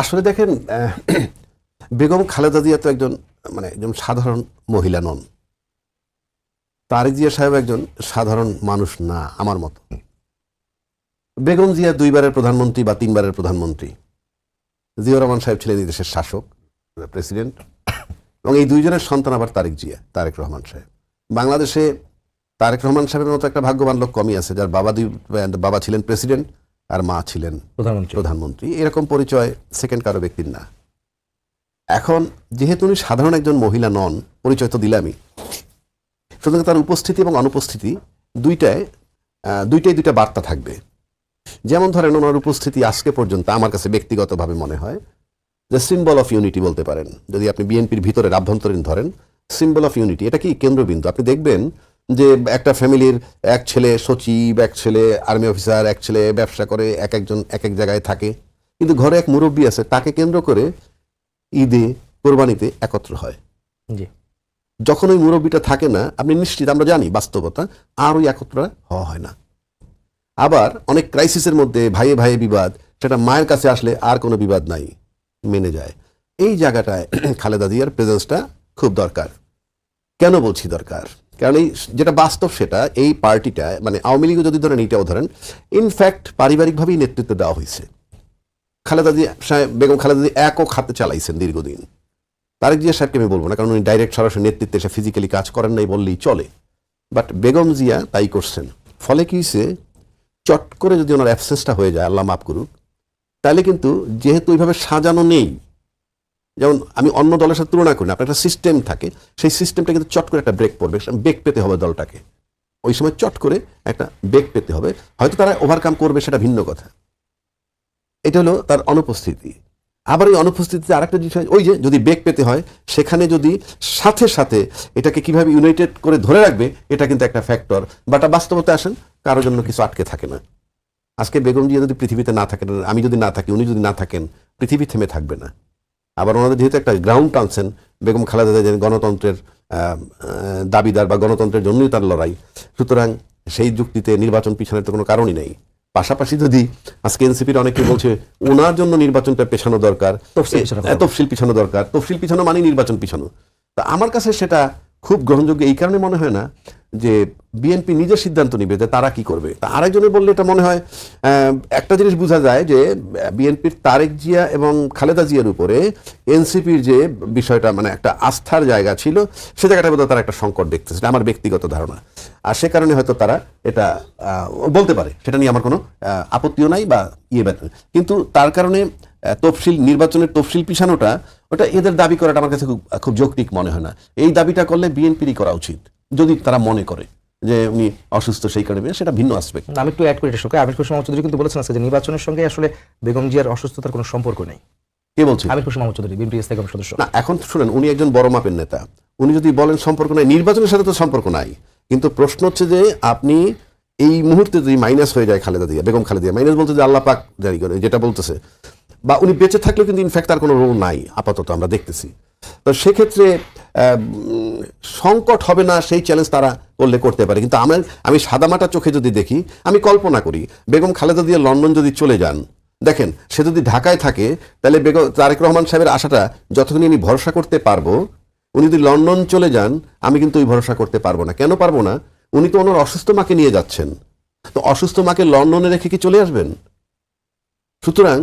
আসলে দেখেন বেগম খালেদা জিয়া তো একজন মানে একজন সাধারণ মহিলা নন। তারেক জিয়া সাহেব একজন সাধারণ মানুষ না, আমার মতো। বেগম জিয়া দুইবারের প্রধানমন্ত্রী বা তিনবারের প্রধানমন্ত্রী। জিয়া রহমান সাহেব ছিলেন এই দেশের শাসক, প্রেসিডেন্ট। এবং এই দুইজনের সন্তান আবার তারেক জিয়া, তারেক রহমান সাহেব। বাংলাদেশে তারেক রহমান সাহেবের মতো একটা ভাগ্যবান লোক কমই আছে, যার বাবা দুই, বাবা ছিলেন প্রেসিডেন্ট আর মা ছিলেন প্রধানমন্ত্রী। প্রধানমন্ত্রী। এরকম পরিচয় সেকেন্ড কারও ব্যক্তির না। এখন যেহেতু উনি সাধারণ একজন মহিলা নন পরিচয় তো দিলামই। সুতরাং তার উপস্থিতি এবং অনুপস্থিতি দুইটায় দুইটাই দুইটা বার্তা থাকবে। যেমন ধরেন ওনার উপস্থিতি আজকে পর্যন্ত আমার কাছে ব্যক্তিগতভাবে মনে হয় যে সিম্বল অফ ইউনিটি বলতে পারেন। যদি আপনি বিএনপির ভিতরের আভ্যন্তরীণ ধরেন সিম্বল অফ ইউনিটি এটা কি কেন্দ্রবিন্দু? আপনি দেখবেন যে একটা ফ্যামিলির এক ছেলে সচিব এক ছেলে আর্মি অফিসার এক ছেলে ব্যবসা করে এক একজন এক এক জায়গায় থাকে। কিন্তু ঘরে এক মুরব্বী আছে তাকে কেন্দ্র করে ঈদে কোরবানিতে একত্র হয়। জি। যখন ওই মুরব্বীটা থাকে না আপনি নিশ্চিত আমরা জানি বাস্তবতা আর ওই একত্র হওয়া হয় না। আবার অনেক ক্রাইসিসের মধ্যে ভাইয়ে ভাইয়ে বিবাদ সেটা মায়ের কাছে আসলে আর কোনো বিবাদ নাই মেনে যায়। এই জায়গাটায় খালেদা জিয়ার প্রেজেন্সটা খুব দরকার। কেন বলছি দরকার? কারণ এই যেটা বাস্তব সেটা, এই পার্টিটা মানে আওয়ামী লীগও যদি ধরেন এইটাও ধরেন ইনফ্যাক্ট পারিবারিকভাবেই নেতৃত্ব দেওয়া হয়েছে। খালেদা সাহেব, বেগম খালেদা জিয়া একক হাতে চালাইছেন দীর্ঘদিন। তারেক জিয়া সাহেবকে আমি বলব না, কারণ উনি ডাইরেক্ট সরাসরি নেতৃত্বে এসে ফিজিক্যালি কাজ করেন নাই বললেই চলে। বাট বেগম জিয়া তাই করছেন। ফলে কি হয়েছে? চট করে যদি ওনার অ্যাবসেন্সটা হয়ে যায়, আল্লাহ মাফ করুক, তাহলে কিন্তু যেহেতু ওইভাবে সাজানো নেই যেমন আমি অন্য দলের সাথে তুলনা করি না, আপনার একটা সিস্টেম থাকে, সেই সিস্টেমটা কিন্তু চট করে একটা ব্রেক পড়বে ব্রেক পেতে হবে দলটাকে। ওই সময় চট করে একটা ব্রেক পেতে হবে, হয়তো তারা ওভারকাম করবে, সেটা ভিন্ন কথা। এটা হলো তার অনুপস্থিতি। আবার ওই অনুপস্থিতিতে আরেকটা বিষয় ওই যে যদি বেগ পেতে হয়, সেখানে যদি সাথে সাথে এটাকে কীভাবে ইউনাইটেড করে ধরে রাখবে, এটা কিন্তু একটা ফ্যাক্টর বাট বাস্তবতা আসেন, কারোর জন্য কিছু আটকে থাকে না। আজকে বেগম জিয়া যদি পৃথিবীতে না থাকেন, আমি যদি না থাকি, উনি যদি না থাকেন, পৃথিবী থেমে থাকবে না। আবার ওনাদের যেহেতু একটা গ্রাউন্ড টানছেন বেগম খালেদা জিয়া গণতন্ত্রের দাবিদার বা গণতন্ত্রের জন্যই তার লড়াই। সুতরাং সেই যুক্তিতে নির্বাচন পিছনের তো কোনো কারণই নেই। পাশাপাশি যদি আজকে এনসিপির অনেকে বলছে ওনার জন্য নির্বাচনটা পেছানো দরকার। তফসিল পিছানো দরকার। তফসিল পিছানো মানে নির্বাচন পিছানো। তা আমার কাছে সেটা খুব গ্রহণযোগ্য। এই কারণে মনে হয় না যে বিএনপি নিজের সিদ্ধান্ত নিবে যে তারা কি করবে। তা আরেকজনের বললে এটা মনে হয় একটা জিনিস বোঝা যায় যে বিএনপির তারেক জিয়া এবং খালেদা জিয়ার উপরে এনসিপির যে বিষয়টা মানে একটা আস্থার জায়গা ছিল, সে জায়গাটা বোধহয় তারা একটা সংকট দেখতেছে। আমার ব্যক্তিগত ধারণা। আর সে কারণে হয়তো তারা এটা বলতে পারে। সেটা নিয়ে আমার কোনো আপত্তিও নাই বা ইয়ে ব্যাপার কিন্তু তার কারণে তফসিল, নির্বাচনের তফসিল পিছানোটা ওটা এদের দাবি করাটা আমার কাছে খুব খুব যৌক্তিক মনে হয় না। এই দাবিটা করলে বিএনপিরই করা উচিত যদি তারা মনে করে যে উনি অসুস্থ সেই কারণে সেটা ভিন্ন আসবে আমি একটু অ্যাড করি এটা সঙ্গে আমির খুশি চৌধুরী কিন্তু বলেছেন যে নির্বাচনের সঙ্গে আসলে বেগম জিয়ার অসুস্থতার কোনো সম্পর্ক নেই। কে বলছে? আমির খুশি মাহমুদ চৌধুরী বিএনপি স্থায়ী কমিটির সদস্য। না এখন শুনেন উনি একজন বড় মাপের নেতা। উনি যদি বলেন সম্পর্ক নাই নির্বাচনের সাথে তো সম্পর্ক নাই। কিন্তু প্রশ্ন হচ্ছে যে আপনি এই মুহূর্তে যদি মাইনাস হয়ে যায় খালেদা দিয়া বেগম খালেদা দিয়া মাইনাস বলতে যে আল্লাহ পাক জারি করে যেটা বলতেছে। বা উনি বেঁচে থাকলেও কিন্তু ইনফ্যাক্ট তার কোনো রোল নাই, আপাতত আমরা দেখতেছি। তো সেক্ষেত্রে সংকট হবে না, সেই চ্যালেঞ্জ তারা করলে করতে পারে। কিন্তু আমার, আমি সাদামাটা চোখে যদি দেখি, আমি কল্পনা করি, বেগম খালেদা দিয়ে লন্ডন যদি চলে যান, দেখেন, সে যদি ঢাকায় থাকে, তাহলে বেগম, তারেক রহমান সাহেবের আশাটা যতক্ষণ আমি ভরসা করতে পারব, উনি যদি লন্ডন চলে যান, আমি কিন্তু ওই ভরসা করতে পারব না। কেন পারব না? উনি তো ওনার অসুস্থ মাকে নিয়ে যাচ্ছেন। তো অসুস্থ মাকে লন্ডনে রেখে কি চলে আসবেন? সুতরাং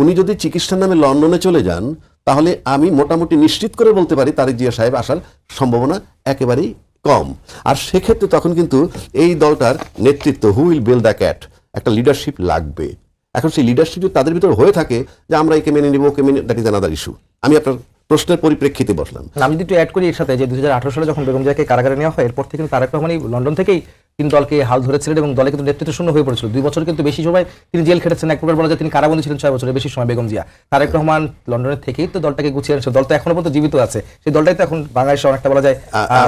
উনি যদি চিকিৎসার নামে লন্ডনে চলে যান, তাহলে আমি মোটামুটি নিশ্চিত করে বলতে পারি তারেক জিয়া সাহেব আসার সম্ভাবনা একেবারেই কম। আর সেক্ষেত্রে তখন কিন্তু এই দলটার নেতৃত্ব who will bell the cat একটা লিডারশিপ লাগবে। এখন সেই লিডারশিপ যদি তাদের ভিতরে হয়ে থাকে যে আমরা একে মেনে নিব, ওকে মেনে দ্যাট ইজ আনাদার ইস্যু আমি আপনার প্রশ্নের পরিপ্রেক্ষিতে বসলাম। আমি যদি একটু অ্যাড করি এর সাথে, যে দু হাজার আঠারো সালে যখন বেগম জিয়াকে কারাগারে নেওয়া হয়, এরপর থেকে তারেক রহমানই লন্ডন থেকেই তিনি দলকে হাল ধরেছিলেন এবং দলে কিন্তু নেতৃত্ব শূন্য হয়ে পড়েছিল। দুই বছর কিন্তু বেশি সময় তিনি জেল খেটেছেন। এক প্রকার বলা যায় তিনি কারাবন্দী ছিলেন ছয় বছরের বেশি সময়। বেগম জিয়া তারেক রহমান লন্ডনের থেকেই তো দলটাকে গুছিয়ে এনেছে দল তো এখনও পর্যন্ত জীবিত আছে। সেই দলটাই তো এখন বাংলাদেশে অনেকটা বলা যায়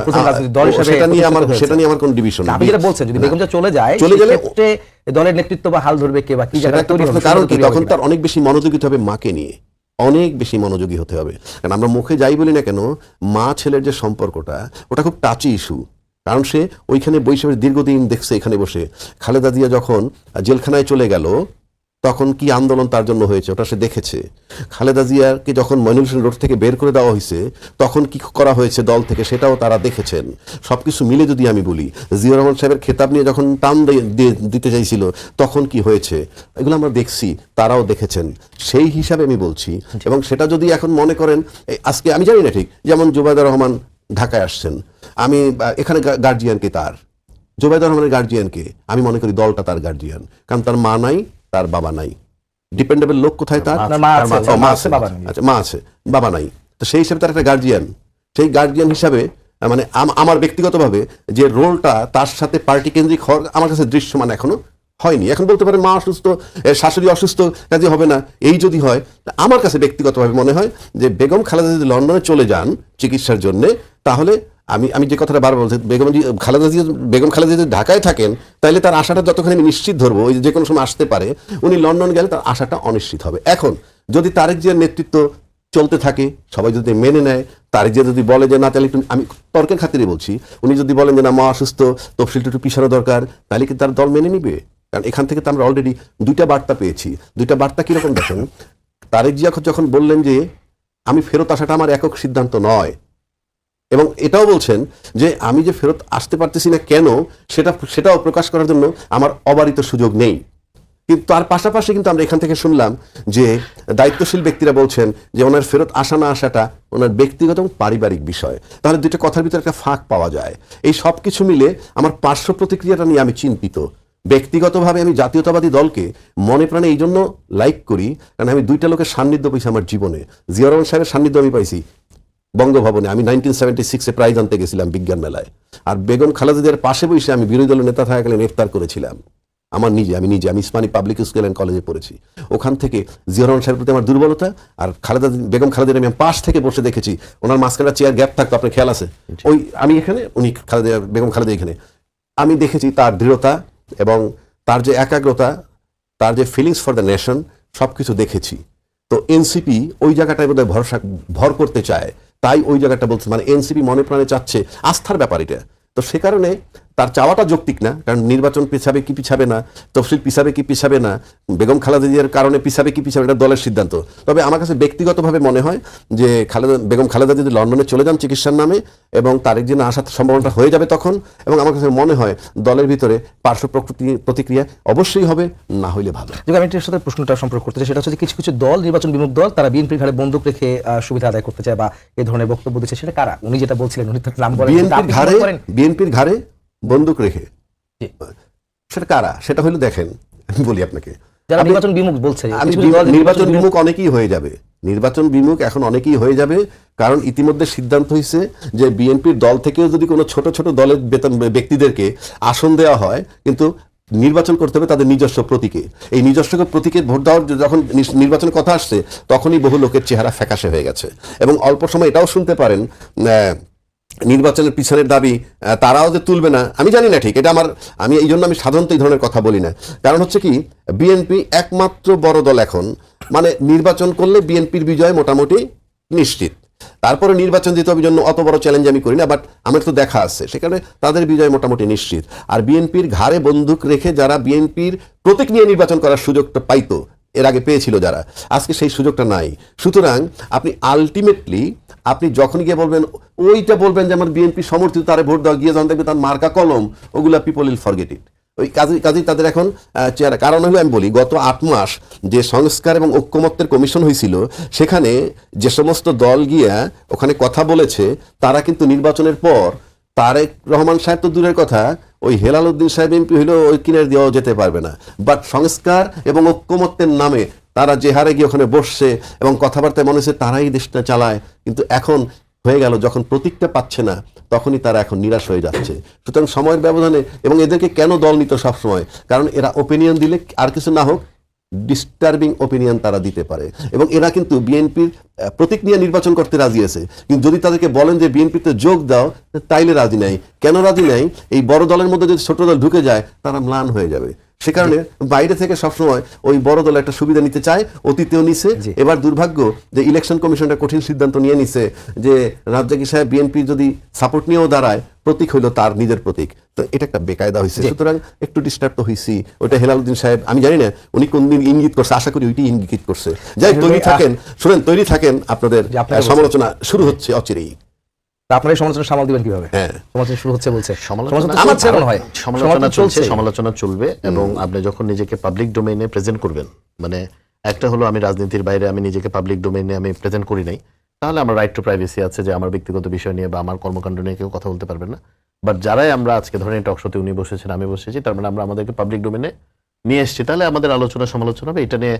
প্রথম রাজনৈতিক দল হিসেবে সেটা নিয়ে আমার সেটা নিয়ে আমার কোন ডিভিশন আপনি যেটা বলছেন যদি বেগম জিয়া চলে যায় চলে গেলে- দলের নেতৃত্ব বা হাল ধরবে কে বা কি কারণ কি? তখন তার অনেক বেশি মনোযোগী হবে মাকে নিয়ে। অনেক বেশি মনোযোগী হতে হবে। কারণ আমরা মুখে যাই বলি না কেন মা ছেলের যে সম্পর্কটা ওটা খুব টাচি ইস্যু কারণ সে ওইখানে বৈশাখের দীর্ঘদিন দেখছে এখানে বসে। খালেদা জিয়া যখন জেলখানায় চলে গেল তখন কি আন্দোলন তার জন্য হয়েছে ওটা সে দেখেছে। খালেদা জিয়াকে যখন মইনুল হোসেন রোড থেকে বের করে দেওয়া হয়েছে তখন কি করা হয়েছে দল থেকে সেটাও তারা দেখেছেন। সবকিছু মিলে যদি আমি বলি জিয়া রহমান সাহেবের খেতাব নিয়ে যখন টান দিতে চাইছিল তখন কি হয়েছে? এগুলো আমরা দেখছি তারাও দেখেছেন। সেই হিসাবে আমি বলছি। এবং সেটা যদি এখন মনে করেন আজকে আমি জানি না ঠিক যেমন জুবাইদা রহমান ঢাকায় আসছেন আমি এখানে গার্জিয়ান কে তার? জুবাইদা রহমানের গার্জিয়ানকে আমি মনে করি দলটা তার গার্জিয়ান কারণ তার মা নাই তার বাবা নাই। ডিপেন্ডেবল লোক কোথায় তার? মা আছে, আচ্ছা মা আছে বাবা নাই। তো সেই হিসাবে তার একটা গার্জিয়ান সেই গার্জিয়ান হিসাবে মানে আম- আমার ব্যক্তিগতভাবে যে রোলটা তার সাথে পার্টি কেন্দ্রিক হওয়ার আমার কাছে দৃশ্যমান এখনও হয়নি। এখন বলতে পারেন মা অসুস্থ শাশুড়ি অসুস্থ কাজে হবে না। এই যদি হয় আমার কাছে ব্যক্তিগতভাবে মনে হয় যে বেগম খালেদা যদি লন্ডনে চলে যান চিকিৎসার জন্য তাহলে আমি আমি যে কথাটা বারবার বলছি, বেগম খালেদা জিয়া, বেগম খালেদা যদি ঢাকায় থাকেন, তাহলে তার আশাটা যতক্ষণ আমি নিশ্চিত ধরবো, ওই যে কোনো সময় আসতে পারে, উনি লন্ডন গেলে তার আশাটা অনিশ্চিত হবে। এখন, যদি তারেক জিয়ার নেতৃত্ব চলতে থাকে, সবাই যদি মেনে নেয়, তারেক জিয়া যদি বলে যে, না, তাহলে একটু আমি তর্কের খাতিরে বলছি, উনি যদি বলেন যে, না, মা অসুস্থ তফসিলটা একটু পিছানো দরকার তাহলে কি তার দল মেনে নিবে? কারণ এখান থেকে তো আমরা অলরেডি দুইটা বার্তা পেয়েছি। দুইটা বার্তা কীরকম দেখেন? তারেক জিয়া যখন বললেন যে, আমি ফেরত আসাটা আমার একক সিদ্ধান্ত নয় এবং এটাও বলছেন যে আমি যে ফেরত আসতে পারতেছি না কেন, সেটা, সেটাও প্রকাশ করার জন্য আমার অবারিত সুযোগ নেই। কিন্তু তার পাশাপাশি কিন্তু আমরা এখান থেকে শুনলাম যে দায়িত্বশীল ব্যক্তিরা বলছেন যে ওনার ফেরত আসা না আসাটা ওনার ব্যক্তিগত এবং পারিবারিক বিষয়। তাহলে দুইটা কথার ভিতরে একটা ফাঁক পাওয়া যায়। এই সব কিছু মিলে আমার পার্শ্ব প্রতিক্রিয়াটা নিয়ে আমি চিন্তিত। ব্যক্তিগতভাবে আমি জাতীয়তাবাদী দলকে মনে প্রাণে এই জন্য লাইক করি, কারণ আমি দুইটা লোকের সান্নিধ্য পেয়েছি আমার জীবনে। জিয়া রহমান সাহেবের সান্নিধ্য আমি পাইছি। বঙ্গভবনে। আমি নাইনটিন সেভেন্টি সিক্সে প্রাইজ আনতে গেছিলাম বিজ্ঞান মেলায়। আর বেগম খালেদাদের পাশে বসে আমি বিরোধী দলের নেতা থাকাকালীন ইফতার করেছিলাম। আমার নিজে আমি নিজে আমি ইসমানী পাবলিক স্কুল অ্যান্ড কলেজে পড়েছি। ওখান থেকে জিয়রহমান সাহেবের প্রতি আমার দুর্বলতা আর খালেদা বেগম খালেদার আমি পাশ থেকে বসে দেখেছি। ওনার মাঝখানে চেয়ার গ্যাপ থাকতো আপনার খেয়াল আছে? ওই আমি এখানে উনি খালেদা বেগম খালেদা এখানে। আমি দেখেছি তার দৃঢ়তা এবং তার যে একাগ্রতা তার যে ফিলিংস ফর দ্য নেশন সব কিছু দেখেছি। তো এনসিপি ওই জায়গাটায় বোধহয় ভরসা ভর করতে চায়। তাই ওই জায়গাটা বলছে মানে এনসিপি মনে প্রাণে চাচ্ছে। আস্থার ব্যাপার এটা। তো সে কারণে তার চাওয়াটা যৌক্তিক না কারণ নির্বাচন পিছাবে কি পিছাবে না তফসিল পিছাবে কি পিছাবে না বেগম খালেদা জিয়ার কারণে পিছাবে কি পিছাবে এটা দলের সিদ্ধান্ত। তবে আমার কাছে ব্যক্তিগতভাবে মনে হয় যে খালেদা বেগম খালেদা যদি লন্ডনে চলে যান চিকিৎসার নামে এবং তারেক জিয়া আসার সম্ভাবনাটা হয়ে যাবে তখন এবং আমার কাছে মনে হয় দলের ভিতরে পার্শ্ব প্রকৃতি প্রতিক্রিয়া অবশ্যই হবে না হইলে ভালো। আমি এটার সাথে প্রশ্নটা সম্পর্ক করতে চাই সেটা হচ্ছে কিছু কিছু দল নির্বাচন বিমুখ দল তারা বিএনপির ঘাড়ে বন্দুক রেখে সুবিধা আদায় করতে চায় বা এই ধরনের বক্তব্য দিচ্ছে সেটা কারা? উনি যেটা বলছিলেন উনি তার নাম বলেন বিএনপির ঘাড়ে বিএনপির ঘাড়ে বন্দুক রেখে। সেটা কারা? সেটা হলো দেখেন আমি বলি আপনাকে। যারা নির্বাচন বিমুখ বলছে নির্বাচন বিমুখ অনেকেই হয়ে যাবে। নির্বাচন বিমুখ এখন অনেকেই হয়ে যাবে কারণ ইতিমধ্যে সিদ্ধান্ত হয়েছে যে বিএনপির দল থেকেও যদি কোনো ছোট ছোট দলের বেতন ব্যক্তিদেরকে আসন দেওয়া হয় কিন্তু নির্বাচন করতে হবে তাদের নিজস্ব প্রতীকে। এই নিজস্ব প্রতীকে ভোট দেওয়ার যখন নির্বাচনের কথা আসছে তখনই বহু লোকের চেহারা ফ্যাকাশে হয়ে গেছে। এবং অল্প সময় এটাও শুনতে পারেন আহ, নির্বাচনের পিছনের দাবি তারাও যে তুলবে না, আমি জানি না ঠিক, এটা আমার, আমি এই জন্য আমি সাধারণত এই ধরনের কথা বলি না। কারণ হচ্ছে কি, বিএনপি একমাত্র বড় দল এখন মানে নির্বাচন করলে বিএনপির বিজয় মোটামুটি নিশ্চিত। তারপরে নির্বাচন দিতে হবে জন্য অত বড় চ্যালেঞ্জ আমি করি না বাট আমার তো দেখা আছে, সেখানে তাদের বিজয় মোটামুটি নিশ্চিত। আর বিএনপির ঘাড়ে বন্দুক রেখে যারা বিএনপির প্রতীক নিয়ে নির্বাচন করার সুযোগটা পাইতো, এর আগে পেয়েছিল যারা, আজকে সেই সুযোগটা নাই। সুতরাং আপনি আলটিমেটলি আপনি যখন গিয়ে বলবেন, ওইটা বলবেন যে আমার বিএনপি সমর্থিত, তারে ভোট দেওয়া গিয়ে দেখবে তার মার্কা কলম, ওগুলা পিপল উইল ফরগেট ইট ওই কাজে কাজেই তাদের এখন চেহারা। কারণ হলো আমি বলি, গত আট মাস যে সংস্কার এবং ঐক্যমত্যের কমিশন হয়েছিল, সেখানে যে সমস্ত দল গিয়া ওখানে কথা বলেছে, তারা কিন্তু নির্বাচনের পর তারেক রহমান সাহেব তো দূরের কথা, ওই হেলাল উদ্দিন সাহেব এমপি হইলেও ওই কিনার দেওয়াও যেতে পারবে না। বাট সংস্কার এবং ঐক্যমত্যের নামে তারা যে হারে গিয়ে ওখানে বসছে এবং কথাবার্তায় মনে হচ্ছে তারাই দেশটা চালায়, কিন্তু এখন হয়ে গেল, যখন প্রতীকটা পাচ্ছে না, তখনই তারা এখন নিরাশ হয়ে যাচ্ছে। সুতরাং সময়ের ব্যবধানে এবং এদেরকে কেন দল নিত সবসময়? কারণ এরা ওপিনিয়ন দিলে আর কিছু না হোক ডিস্টার্বিং ওপিনিয়ন তারা দিতে পারে। এবং এরা কিন্তু বিএনপির প্রতীক নিয়ে নির্বাচন করতে রাজি আছে। কিন্তু যদি তাদেরকে বলেন যে বিএনপিতে যোগ দাও তাইলে রাজি নাই। কেন রাজি নাই? এই বড় দলের মধ্যে যদি ছোট দল ঢুকে যায়, তারা ম্লান হয়ে যাবে। সে কারণে বাইরে থেকে সবসময় ওই বড় দল একটা সুবিধা নিতে চায় অতীতেও নিছে। এবার দুর্ভাগ্য যে ইলেকশন কমিশনটা কঠিন সিদ্ধান্ত নিয়ে নিছে যে রাজ্জাকি সাহেব বিএনপি যদি সাপোর্ট নিয়েও দাঁড়ায় প্রতীক হইল তার নিজের প্রতীক। তো এটা একটা বেকায়দা হয়েছে সুতরাং একটু ডিস্টার্ব তো হয়েছি ওইটা হেলালুদ্দিন সাহেব আমি জানি না উনি কোন দিন ইঙ্গিত করছে আশা করি ওইটি ইঙ্গিত করছে। যাই তৈরি থাকেন। শুনেন তৈরি থাকেন আপনাদের সমালোচনা শুরু হচ্ছে অচিরেই। আপনারা সমালোচনা সামাল দিবেন কীভাবে? হ্যাঁ। সমালোচনা শুরু হচ্ছে বলছে। সমালোচনা চলছে সমালোচনা চলবে এবং আপনি যখন নিজেকে পাবলিক ডোমেইনে প্রেজেন্ট করবেন মানে একটা হলো আমি রাজনীতির বাইরে আমি নিজেকে পাবলিক ডোমেইনে আমি প্রেজেন্ট করি নাই তাহলে আমার রাইট টু প্রাইভেসি আছে যে আমার ব্যক্তিগত বিষয় নিয়ে বা আমার কর্মকাণ্ড নিয়ে কেউ কথা বলতে পারবে না। বাট যারাই আমরা আজকে ধরেন টক শোতে উনি বসেছেন আমি বসেছি তার মানে আমরা আমাদেরকে পাবলিক ডোমেনে নিয়ে এসেছি তাহলে আমাদের আলোচনা সমালোচনা হবে। এটা নিয়ে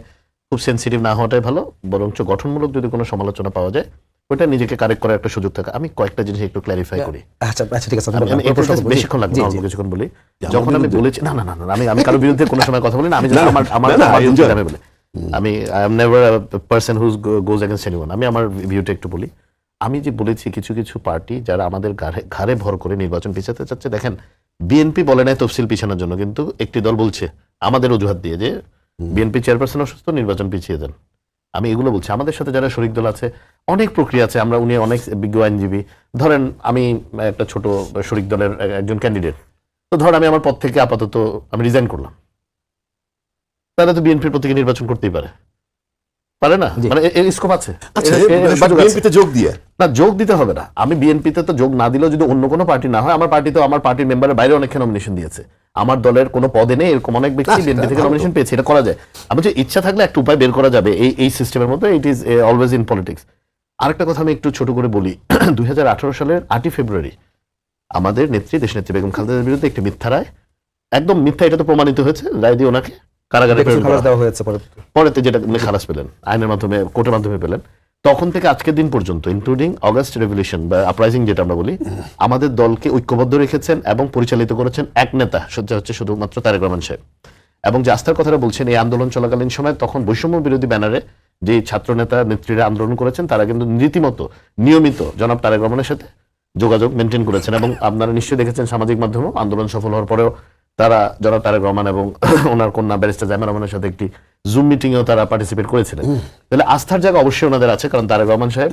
খুব সেন্সিটিভ না হওয়াটাই ভালো বরঞ্চ গঠনমূলক যদি কোনো সমালোচনা পাওয়া যায় ওটা নিজেকে কারেক্ট করার একটা সুযোগ থাকে। আমি কয়েকটা জিনিস একটু ক্লারিফাই করি। আচ্ছা আচ্ছা ঠিক আছে আমি- বেশিক্ষণ লাগবে অল্প কিছুক্ষণ বলি। যখন আমি বলেছি না না না আমি আমি কারোর বিরুদ্ধে কোনো সময় কথা বলি না আমি আমার আমার আমি বলি। আমি I am never person who's goes against anyone আমি আমার ভিউটা একটু বলি। আমি যে বলেছি কিছু কিছু পার্টি যারা আমাদের ঘাড়ে ঘাড়ে ভর করে নির্বাচন পিছাতে চাচ্ছে দেখেন বিএনপি বলে নাই তফসিল পিছানোর জন্য কিন্তু একটি দল বলছে আমাদের অজুহাত দিয়ে যে বিএনপি চেয়ারপারসন অসুস্থ নির্বাচন পিছিয়ে দেন। আমি এগুলো বলছি। আমাদের সাথে যারা শরিক দল আছে, অনেক প্রক্রিয়া আছে। আমরা, উনি অনেক বিজ্ঞ আইনজীবী। ধরেন, আমি একটা ছোট শরিক দলের একজন ক্যান্ডিডেট তো ধর, আমি আমার পদ থেকে আপাতত আমি রিজাইন করলাম। তারা তো বিএনপির প্রতীকে নির্বাচন করতেই পারে। পারে না? মানে এর স্কোপ আছে। আচ্ছা। বিএনপিতে যোগ দিয়ে? না যোগ দিতে হবে না। আমি বিএনপিতে তো যোগ না দিলেও যদি অন্য কোনো পার্টি না হয় আমার পার্টি তো আমার পার্টির মেম্বারের বাইরে অনেক নমিনেশন দিয়েছে। আমার দলের কোনো পদে নেই এরকম অনেক ব্যক্তি বিএনপি থেকে নমিনেশন পেয়েছে এটা করা যায়। আমি যে ইচ্ছা থাকলে একটা উপায় বের করা যাবে এই এই সিস্টেমের মধ্যে। It is always in politics আরেকটা কথা আমি একটু ছোট করে বলি। দুই হাজার আঠারো সালের আটই ফেব্রুয়ারি আমাদের নেত্রী দেশনেত্রী বেগম খালেদার বিরুদ্ধে একটি মিথ্যা রায়। একদম মিথ্যা এটা তো প্রমাণিত হয়েছে রায় দিয়ে ওনাকে কারাগারে খালাস দেওয়া। হয়েছে পরে। পরেতে যেটা উনি খালাস পেলেন আইনের মাধ্যমে কোর্টের মাধ্যমে পেলেন তখন থেকে আজকের দিন পর্যন্ত ইনক্লুডিং অগাস্ট রেভলিউশন বা আপরাইজিং যেটা আমরা বলি আমাদের দলকে ঐক্যবদ্ধ রেখেছেন এবং পরিচালিত করেছেন এক নেতা সেটা হচ্ছে শুধুমাত্র তারেক রহমান সাহেব। এবং যে আস্থার কথাটা বলছেন এই আন্দোলন চলাকালীন সময় তখন বৈষম্য বিরোধী ব্যানারে যে ছাত্র নেতা নেত্রীরা আন্দোলন করেছেন তারা কিন্তু রীতিমতো নিয়মিত জনাব তারেক রহমানের সাথে যোগাযোগ মেনটেন করেছেন এবং আপনারা নিশ্চয়ই দেখেছেন সামাজিক মাধ্যমেও আন্দোলন সফল হওয়ার পরেও তারা জনাব তারেক রহমান এবং ওনার কন্যা ব্যারিস্টার জাইমা রহমানের সাথে একটি জুম মিটিং এও তারা পার্টিসিপেট করেছিলেন। তাহলে আস্থার জায়গা অবশ্যই ওনাদের আছে কারণ তারেক রহমান সাহেব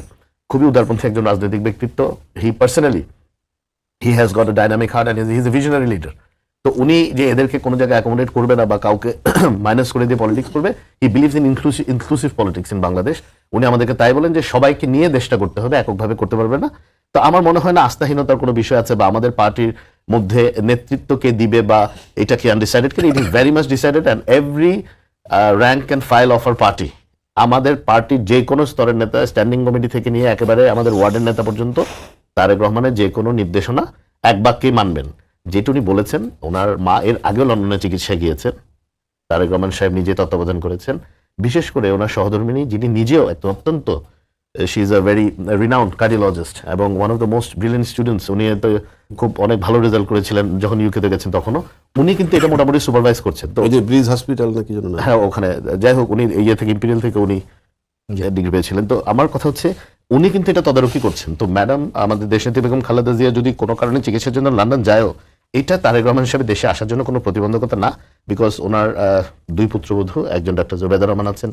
খুবই উদারপন্থী একজন রাজনৈতিক ব্যক্তিত্ব। He personally he has got a dynamic heart and he is a visionary leader তো উনি যে এদেরকে কোনো জায়গায় অ্যাকোমোডেট করবে না বা কাউকে মাইনাস করে দিয়ে পলিটিক্স করবে he believes in inclusive inclusive politics in Bangladesh উনি আমাদেরকে তাই বলেন যে সবাইকে নিয়ে দেশটা করতে হবে এককভাবে করতে পারবে না। তো আমার মনে হয় না আস্থাহীনতার কোনো বিষয় আছে বা আমাদের পার্টির মধ্যে নেতৃত্ব কে দিবে বা এটা কি আনডিসাইডেড কি it is very much decided and every rank and file of our party আমাদের পার্টির যে কোনো স্তরের নেতা স্ট্যান্ডিং কমিটি থেকে নিয়ে একেবারে আমাদের ওয়ার্ডের নেতা পর্যন্ত তারেক রহমানের যে কোনো নির্দেশনা এক বাক্যেই মানবেন। যেটা উনি বলেছেন, ওনার মা এর আগেও লন্ডনে চিকিৎসা গিয়েছেন, তারেক রহমান সাহেব নিজে তত্ত্বাবধান করেছেন। বিশেষ করে ওনার সহধর্মিনী, যিনি নিজেও একদম অত্যন্ত she is a very renowned cardiologist এবং one of the most brilliant students উনি তো খুব অনেক ভালো রেজাল্ট করেছিলেন যখন ইউকেতে গেছেন তখনও। উনি কিন্তু এটা মোটামুটি সুপারভাইজ করছেন। তো ওই যে ব্রিজ হসপিটাল নাকি জন্য হ্যাঁ ওখানে। যাই হোক উনি ইয়ে থেকে ইম্পিরিয়াল থেকে উনি ডিগ্রি পেয়েছিলেন। তো আমার কথা হচ্ছে উনি কিন্তু এটা তদারকি করছেন। তো ম্যাডাম আমাদের দেশনেত্রী বেগম খালেদা জিয়া যদি কোনো কারণে চিকিৎসার জন্য লন্ডন যায়ও এটা তারেক রহমান হিসেবে দেশে আসার জন্য কোনো প্রতিবন্ধকতা না বিকজ ওনার আহ, দুই পুত্রবধূ একজন ডাক্তার জুবেদা রহমান আছেন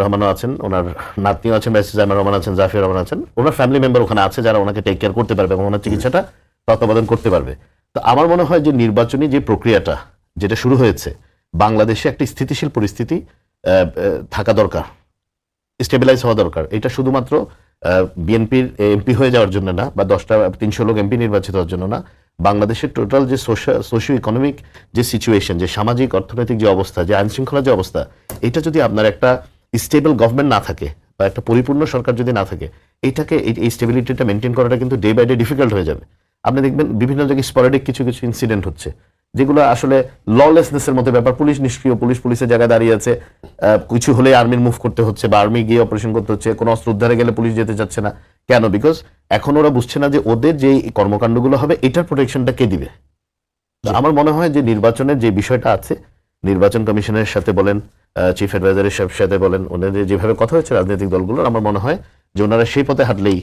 রহমানও আছেন। ওনার নাতনিও আছেন রহমান আছেন জাফির রহমান আছেন। ওনার ফ্যামিলি মেম্বার ওখানে আছে যারা ওনাকে টেক কেয়ার করতে পারবে এবং ওনার চিকিৎসাটা তত্ত্বাবধান করতে পারবে। তো আমার মনে হয় যে নির্বাচনী যে প্রক্রিয়াটা যেটা শুরু হয়েছে বাংলাদেশে একটি স্থিতিশীল পরিস্থিতি থাকা দরকার স্টেবিলাইজ হওয়া দরকার। এটা শুধুমাত্র বিএনপির এমপি হয়ে যাওয়ার জন্য না বা দশটা তিনশো লোক এমপি নির্বাচিত হওয়ার জন্য না বাংলাদেশের টোটাল যে সোশিও ইকোনমিক যে সিচুয়েশন যে সামাজিক, অর্থনৈতিক যে অবস্থা, যে আইন শৃঙ্খলার যে অবস্থা, এটা যদি আপনার একটা স্টেবল গভর্নমেন্ট না থাকে বা একটা পরিপূর্ণ সরকার যদি না থাকে, এটাকে এই- স্টেবিলিটিটা মেনটেন করাটা কিন্তু ডে বাই ডে ডিফিকাল্ট হয়ে যাবে। আপনি দেখবেন বিভিন্ন জায়গায় স্পরেডিক কিছু কিছু ইনসিডেন্ট হচ্ছে, যেগুলো আসলে ললেসনেসের মতো ব্যাপার। পুলিশ নিষ্ক্রিয়, পুলিশ পুলিশের জায়গায় দাঁড়িয়ে আছে। কিছু হলে আর্মির মুভ করতে হচ্ছে বা আর্মি গিয়ে অপারেশন করতে হচ্ছে, কোনো অস্ত্র উদ্ধারে গেলে পুলিশ যেতে চাচ্ছে না। কেন? বিকজ এখন ওরা বুঝছে না যে ওদের যে কর্মকাণ্ডগুলো হবে এটার প্রোটেকশনটা কে দিবে? আমার মনে হয় যে নির্বাচনের যে বিষয়টা আছে নির্বাচন কমিশনের সাথে বলেন চিফ অ্যাডভাইজারের সাথে বলেন ওনাদের যেভাবে কথা হচ্ছে রাজনৈতিক দলগুলোর আমার মনে হয় যে ওনারা সেই পথে হাঁটলেই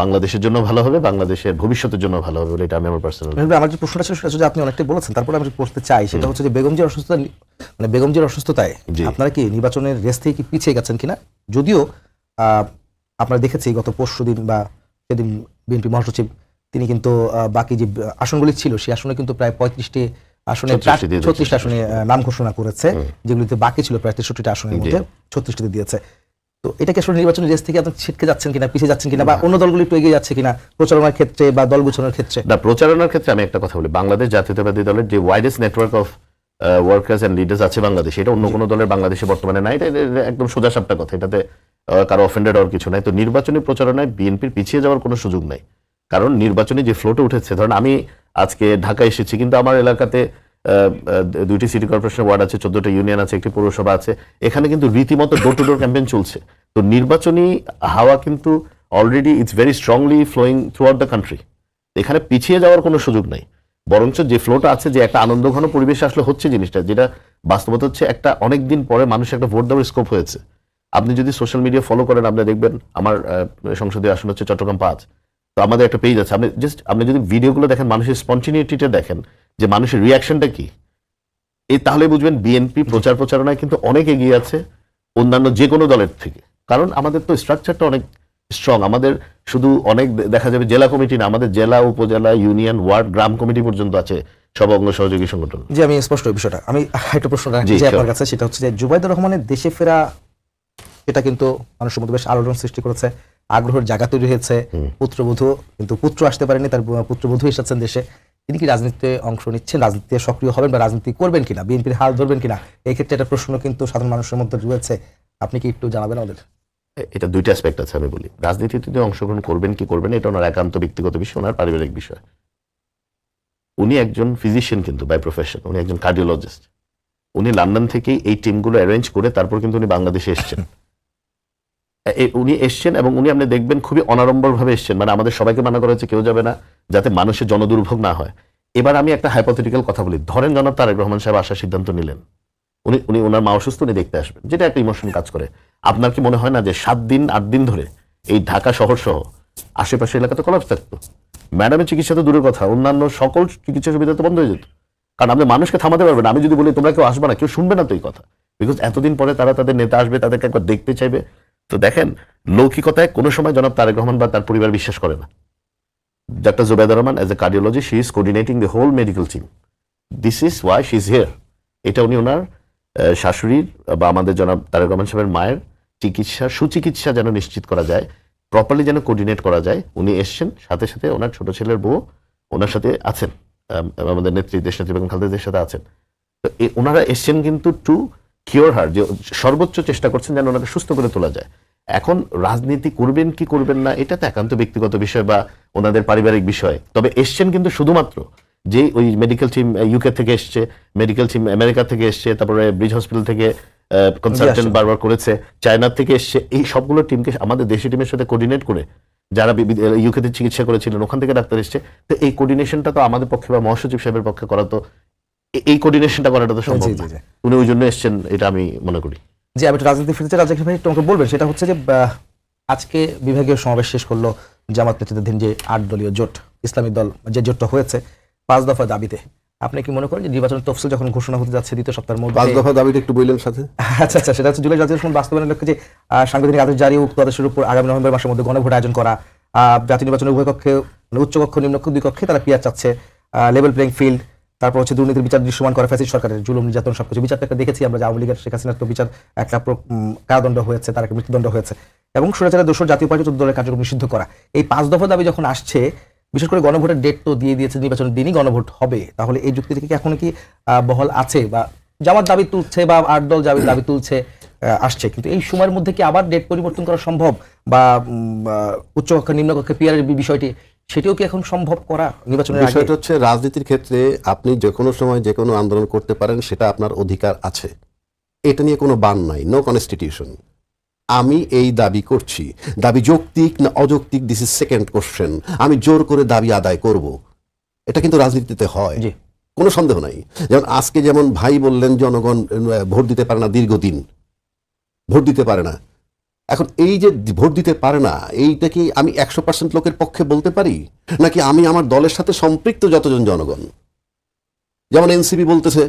বাংলাদেশের জন্য ভালো হবে বাংলাদেশের ভবিষ্যতের জন্য ভালো হবে বলে এটা আমি আমার পার্সোনাল আমার যে প্রশ্নটা ছিল সেটা যদি আপনি অনেকটাই বলেছেন তারপরে আমি বলতে চাই সেটা হচ্ছে যে বেগমজির অসুস্থতা মানে বেগমজির অসুস্থতায়। আপনারা কি নির্বাচনের রেস থেকে কি পিছিয়ে গেছেন কিনা? যদিও আপনারা দেখেছি গত পরশু দিন বা সেদিন বিএনপি মহাসচিব তিনি কিন্তু বাকি যে আসনগুলি ছিল সেই আসনে কিন্তু প্রায় পঁয়ত্রিশটি আসনে 36 দিয়ে দিয়েছে। ছত্রিশটি আসনে নাম ঘোষণা করেছে। যেগুলিতে বাকি ছিল প্রায় তেষট্টিটা আসনের। মধ্যে ছত্রিশটিতে দিয়েছে। তো এটা কি আসলে নির্বাচনের রেস থেকে আপনি ছিটকে যাচ্ছেন কিনা পিছিয়ে যাচ্ছেন কিনা বা অন্য দলগুলি একটু এগিয়ে যাচ্ছে কিনা প্রচারণার ক্ষেত্রে বা দল গুছানোর ক্ষেত্রে? না প্রচারণার ক্ষেত্রে আমি একটা কথা বলি। বাংলাদেশ জাতীয়তাবাদী দলের যে widest network of workers and leaders আছে বাংলাদেশে এটা অন্য কোনো দলের বাংলাদেশে বর্তমানে নাই। এটা একদম সোজা সাপটা কথা। এটাতে কারও অফেন্ডেড হওয়ার কিছু নাই। তো নির্বাচনী প্রচারণায় বিএনপির পিছিয়ে যাওয়ার কোনো সুযোগ নাই। কারণ নির্বাচনী যে ফ্লোটে উঠেছে, ধরেন আমি আজকে ঢাকা এসেছি, কিন্তু আমার এলাকাতে দুইটি সিটি কর্পোরেশন ওয়ার্ড আছে, চোদ্দটা ইউনিয়ন আছে, একটি পৌরসভা আছে। এখানে কিন্তু রীতিমতো ডোর টু ডোর ক্যাম্পেইন চলছে। তো নির্বাচনী হাওয়া কিন্তু already it's very strongly flowing throughout the country এখানে পিছিয়ে যাওয়ার কোনো সুযোগ নাই। বরঞ্চ যে ফ্লোটা আছে, যে একটা আনন্দঘন পরিবেশ আসলে হচ্ছে জিনিসটা, যেটা বাস্তবতা হচ্ছে একটা অনেক দিন পরে মানুষ একটা ভোট দেওয়ার স্কোপ হয়েছে। আপনি যদি সোশ্যাল মিডিয়া ফলো করেন আপনি দেখবেন আমার সংসদীয় আসন হচ্ছে চট্টগ্রাম পাঁচ। তো আমাদের একটা পেজ আছে। আপনি জাস্ট আপনি যদি ভিডিওগুলো দেখেন মানুষের স্পন্টিনিটিটা দেখেন যে মানুষের রিয়াকশনটা কি এই তাহলে বুঝবেন বিএনপি প্রচার প্রচারণায় কিন্তু অনেক এগিয়ে আছে অন্যান্য যে কোনো দলের থেকে। কারণ আমাদের তো স্ট্রাকচারটা অনেক স্ট্রং আমাদের শুধু অনেক দেখা যাবে জেলা কমিটি না আমাদের জেলা উপজেলা ইউনিয়ন ওয়ার্ড গ্রাম কমিটি পর্যন্ত আছে সব অঙ্গ সহযোগী সংগঠন। জি আমি স্পষ্ট বিষয়টা। আমি একটা প্রশ্ন রাখছি আপনার কাছে সেটা হচ্ছে যে জুবাইদুর রহমানের দেশে ফেরা এটা কিন্তু মানুষের মধ্যে বেশ আলোড়ন সৃষ্টি করেছে আগ্রহের জায়গা তৈরি হয়েছে পুত্রবধূ কিন্তু পুত্র আসতে পারেনি তার পুত্রবধূ এসেছেন দেশে। তিনি কি রাজনীতিতে অংশ নিচ্ছেন রাজনীতিতে সক্রিয় হবেন বা রাজনীতি করবেন কিনা বিএনপির হাল ধরবেন কিনা এই ক্ষেত্রে একটা প্রশ্ন কিন্তু সাধারণ মানুষের মধ্যে রয়েছে। আপনি কি একটু জানাবেন আমাদের? এটা দুইটা অ্যাসপেক্ট আছে আমি বলি। রাজনীতিতে তিনি অংশগ্রহণ করবেন কি করবেন এটা ওনার একান্ত ব্যক্তিগত বিষয় ওনার পারিবারিক বিষয়। উনি একজন ফিজিশিয়ান কিন্তু বাই প্রফেশন উনি একজন কার্ডিওলজিস্ট উনি লন্ডন থেকেই এই টিমগুলো অ্যারেঞ্জ করে তারপর কিন্তু উনি বাংলাদেশে এসেছেন। উনি এসছেন এবং উনি আপনি দেখবেন খুবই অনাড়ম্বর ভাবে এসছেন। মানে আমাদের সবাইকে মানা করা হচ্ছে কেউ যাবে না, যাতে মানুষের জনদুর্ভোগ না হয়। এবার আমি একটা হাইপোথেটিক্যাল কথা বলি। ধরেন জনাব তারেক রহমান সাহেব আসার সিদ্ধান্ত নিলেন। উনি উনি ওনার মা অসুস্থ, উনি দেখতে আসবেন। যেটা একটা ইমোশন কাজ করে। আপনার কি মনে হয় না যে সাত দিন, আট দিন ধরে এই ঢাকা শহর সহ আশেপাশে এলাকাতে কলাপস থাকতো? ম্যাডামের চিকিৎসা তো দূরের কথা, অন্যান্য সকল চিকিৎসা সুবিধা তো বন্ধ হয়ে যেত। কারণ আপনি মানুষকে থামাতে পারবেন। আমি যদি বলি, তোমরা কেউ আসবে না, কেউ শুনবে না তো এই কথা। বিকজ এতদিন পরে তারা তাদের নেতা আসবে, তাদেরকে একবার দেখতে চাইবে। তো দেখেন লৌকিকতায় কোনো সময় জনাব তারেক রহমান বা তার পরিবার বিশ্বাস করে না। Doctor Zubaidur Rahman as a cardiology she is coordinating the whole medical team this is why she is here এটা উনি ওনার শাশুড়ির বা আমাদের জনাব তারেক রহমান সাহেবের মায়ের চিকিৎসা সুচিকিৎসা যেন নিশ্চিত করা যায় প্রপারলি যেন কোর্ডিনেট করা যায়। উনি এসছেন সাথে সাথে ওনার ছোট ছেলের বউ ওনার সাথে আছেন আম, আমাদের নেত্রী দেশনেত্রী বেগম খালেদাদের সাথে আছেন। তো ওনারা এসছেন কিন্তু টু কিওর হার যে সর্বোচ্চ চেষ্টা করছেন যেন ওনাকে সুস্থ করে তোলা যায়। এখন রাজনীতি করবেন কি করবেন না এটা তো একান্ত ব্যক্তিগত বিষয় বা ওনাদের পারিবারিক বিষয়। তবে এসছেন কিন্তু শুধুমাত্র। যে ওই মেডিকেল টিম ইউকে থেকে এসছে মেডিকেল টিম আমেরিকা থেকে এসছে তারপরে ব্রিজ হসপিটাল থেকে কনসালটেন্ট বারবার করেছে চায়না থেকে এসছে এই সবগুলো টিমকে আমাদের দেশি টিমের সাথে কোর্ডিনেট করে যারা ইউকেতে চিকিৎসা করেছিলেন ওখান থেকে ডাক্তার এসছে। তো এই কোঅর্ডিনেশনটা তো আমাদের পক্ষে বা মহাসচিব সাহেবের পক্ষে করা তো এই কোঅর্ডিনেশনটা করাটা তো সম্ভব জি, জি, জি। উনি ওই জন্য এসছেন এটা আমি মনে করি। যে আমি একটু রাজনীতি ফিরতে চাই। রাজাক ভাই আমাকে বলবেন সেটা হচ্ছে যে আহ, আজকে বিভাগীয় সমাবেশ শেষ করল জামাত নেতৃত্বাধীন যে আট দলীয় জোট ইসলামী দল যে জোটটা হয়েছে পাঁচ দফা দাবিতে। আপনি কি মনে করেন যে নির্বাচন তফসিল যখন ঘোষণা হতে যাচ্ছে দ্বিতীয় সপ্তাহের মধ্যে? পাঁচ দফা দাবিটা একটু বললেন সাথে। আচ্ছা আচ্ছা সেটা হচ্ছে জুলাই জাতীয় সংসদ বাস্তবায়নের লক্ষ্যে যে সাংবিধানিক আদেশ জারি উক্ত আদেশের উপর আগামী নভেম্বর মাসের মধ্যে গণভোট আয়োজন করা আহ, জাতীয় নির্বাচনের উভয় কক্ষে মানে উচ্চ কক্ষ নিম্ন দুই কক্ষে তারা পিয়ার চাচ্ছে লেভেল প্লেইং ফিল্ড তারপর হচ্ছে দুর্নীতির বিচার দৃশ্যমান করা ফ্যাসিস্ট সরকারের জুলুম নির্যাতন সবকিছু। বিচারটা একটা দেখেছি আমরা যে আওয়ামী লীগের শেখ হাসিনার তো বিচার একটা কারাদণ্ড হয়েছে তার একটা মৃত্যুদণ্ড হয়েছে। এবং সুরাচারের দোষর জাতীয় পার্টি চোদ্দ দলের কার্যক্রম নিষিদ্ধ করা। এই পাঁচ দফা দাবি যখন আসছে বিশেষ করে গণভোটের ডেট তো দিয়ে দিয়েছে নির্বাচনের দিনই গণভোট হবে। তাহলে এই যুক্তি থেকে কি এখনও কি বহল আছে বা জামাত দাবি তুলছে বা আট দল দাবি দাবি তুলছে আসছে। কিন্তু এই সময়ের মধ্যে কি আবার ডেট পরিবর্তন করা সম্ভব? বা উম, আহ, উচ্চ কক্ষ নিম্ন কক্ষে পিয়ারের বিষয়টি সেটিও কি এখন সম্ভব করা নির্বাচনের বিষয়টা হচ্ছে রাজনীতির ক্ষেত্রে আপনি যে কোনো সময় যে কোনো আন্দোলন করতে পারেন সেটা আপনার অধিকার আছে। এটা নিয়ে কোনো বান নাই নো কনস্টিটিউশন আমি এই দাবি করছি। দাবি যৌক্তিক না অযৌক্তিক দিস ইজ সেকেন্ড কোশ্চেন আমি জোর করে দাবি আদায় করব। এটা কিন্তু রাজনীতিতে হয়। কোনো সন্দেহ নাই। যেমন আজকে যেমন ভাই বললেন জনগণ ভোট দিতে পারে না দীর্ঘদিন। ভোট দিতে পারে না। এখন এই যে ভোট দিতে পারে না, এইটা কি আমি একশো পার্সেন্ট লোকের পক্ষে বলতে পারি? নাকি আমি আমার দলের সাথে সম্পৃক্ত যতজন জনগণ? যেমন এনসিপি বলতেছে,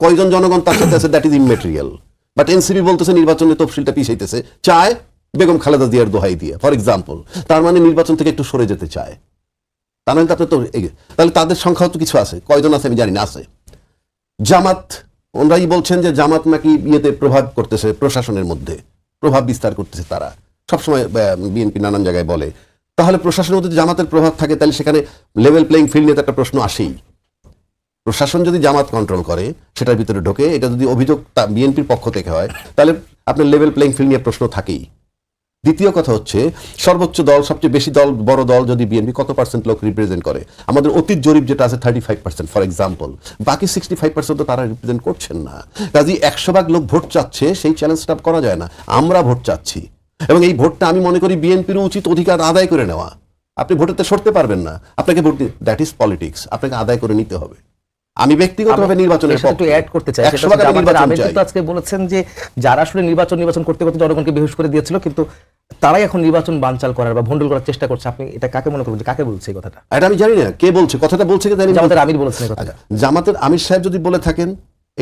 কয়জন জনগণ তার সাথে আছে that is immaterial but NCP বলতেছে নির্বাচনের তফসিলটা পিছাইতেছে, চায় বেগম খালেদা জিয়ার দোহাই দিয়ে ফর এক্সাম্পল তার মানে নির্বাচন থেকে একটু সরে যেতে চায়। তার মানে আপনার তো তাহলে তাদের সংখ্যাও তো কিছু আছে, কয়জন আছে আমি জানি না, আছে। জামাত, ওনারাই বলছেন যে জামাত নাকি ইয়েতে প্রভাব করতেছে প্রশাসনের মধ্যে। প্রভাব বিস্তার করতেছে তারা। সবসময় বিএনপি নানান জায়গায় বলে। তাহলে প্রশাসনের মধ্যে জামাতের প্রভাব থাকে, তাহলে সেখানে লেভেল প্লেইং ফিল্ড নিয়ে একটা প্রশ্ন আসেই। প্রশাসন যদি জামাত কন্ট্রোল করে, সেটার ভিতরে ঢোকে, এটা যদি অভিযোগ বিএনপির পক্ষ থেকে হয়, তাহলে আপনার লেভেল প্লেইং ফিল্ড নিয়ে প্রশ্ন থাকেই। দ্বিতীয় কথা হচ্ছে, সর্বোচ্চ দল, সবচেয়ে বেশি দল, বড় দল যদি বিএনপি কত পার্সেন্ট লোক রিপ্রেজেন্ট করে? আমাদের অতীত জরিপ যেটা আছে thirty five percent for example বাকি সিক্সটি ফাইভ পার্সেন্ট তো তারা রিপ্রেজেন্ট করছেন না। কাজে একশো ভাগ লোক ভোট চাচ্ছে, সেই চ্যালেঞ্জটা করা যায় না। আমরা ভোট চাচ্ছি। এবং এই ভোটটা আমি মনে করি বিএনপির উচিত অধিকার আদায় করে নেওয়া। আপনি ভোটেতে সরতে পারবেন না। আপনাকে ভোট দ্যাট ইজ পলিটিক্স আপনাকে আদায় করে নিতে হবে। আমি ব্যক্তিগতভাবে নির্বাচনের পক্ষে একটু অ্যাড করতে চাই সেটা। কিন্তু আজকে বলেছেন যে যারা আসলে নির্বাচন নির্বাচন করতে করতে জনগণকে বেহুশ করে দিয়েছিল কিন্তু তারাই এখন নির্বাচন বানচাল করার বা ভন্ডল করার চেষ্টা করছে। আপনি এটা কাকে মনে করবেন কাকে বলছে এই কথাটা? এটা আমি জানি না কে বলছে? কথাটা বলছে কে জানি জামাতের আমির বলেছেন আচ্ছা, জামাতের আমির সাহেব যদি বলে থাকেন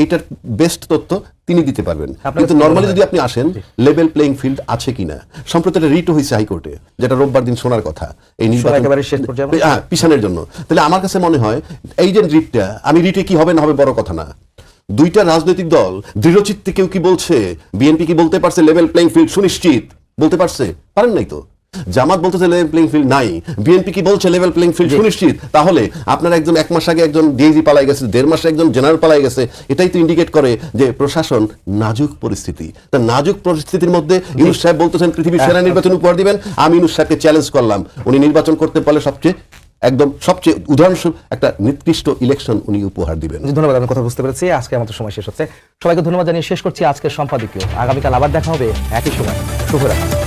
এইটার বেস্ট তথ্য তিনি দিতে পারবেন। কিন্তু নর্মালি যদি আপনি আসেন লেভেল প্লেইং ফিল্ড আছে কিনা সম্প্রতি একটা রিট হয়েছে হাইকোর্টে যেটা রোববার দিন শোনার কথা। এই নির্বাচন একেবারে শেষ পর্যায়ে হ্যাঁ পিছনের জন্য। তাহলে আমার কাছে মনে হয় এই যে রিটটা আমি রিটে কি হবে না হবে বড় কথা না। দুইটা রাজনৈতিক দল দৃঢ়চিত্তে কেউ কি বলছে বিএনপি কি বলতে পারছে লেভেল প্লেইং ফিল্ড সুনিশ্চিত? বলতে পারছে? পারেন নাই তো? জামাত বলতেছে লেভেল প্লেইং ফিল্ড নাই। বিএনপি কি বলছে লেভেল প্লেইং ফিল্ড সুনিশ্চিত? তাহলে আপনার একজন এক মাস আগে একজন ডিআইজি পালাই গেছে দেড় মাসে একজন জেনারেল পালাই গেছে এটাই তো ইন্ডিকেট করে যে প্রশাসন নাজুক পরিস্থিতি। তা নাজুক পরিস্থিতির মধ্যে ইউনুস সাহেব বলতেছেন পৃথিবীর সেরা নির্বাচন উপহার দিবেন। আমি ইউনুস সাহেবকে চ্যালেঞ্জ করলাম। উনি নির্বাচন করতে পারলে সবচেয়ে একদম সবচেয়ে উদাহরণস্বরূপ একটা নির্দিষ্ট ইলেকশন উনি উপহার দিবেন। ধন্যবাদ আমি কথা বুঝতে পেরেছি। আজকে আমাদের সময় শেষ হচ্ছে। সবাইকে ধন্যবাদ জানিয়ে শেষ করছি আজকের সম্পাদকীয়। আগামীকাল আবার দেখা হবে একই সময়। শুভরাত্রি।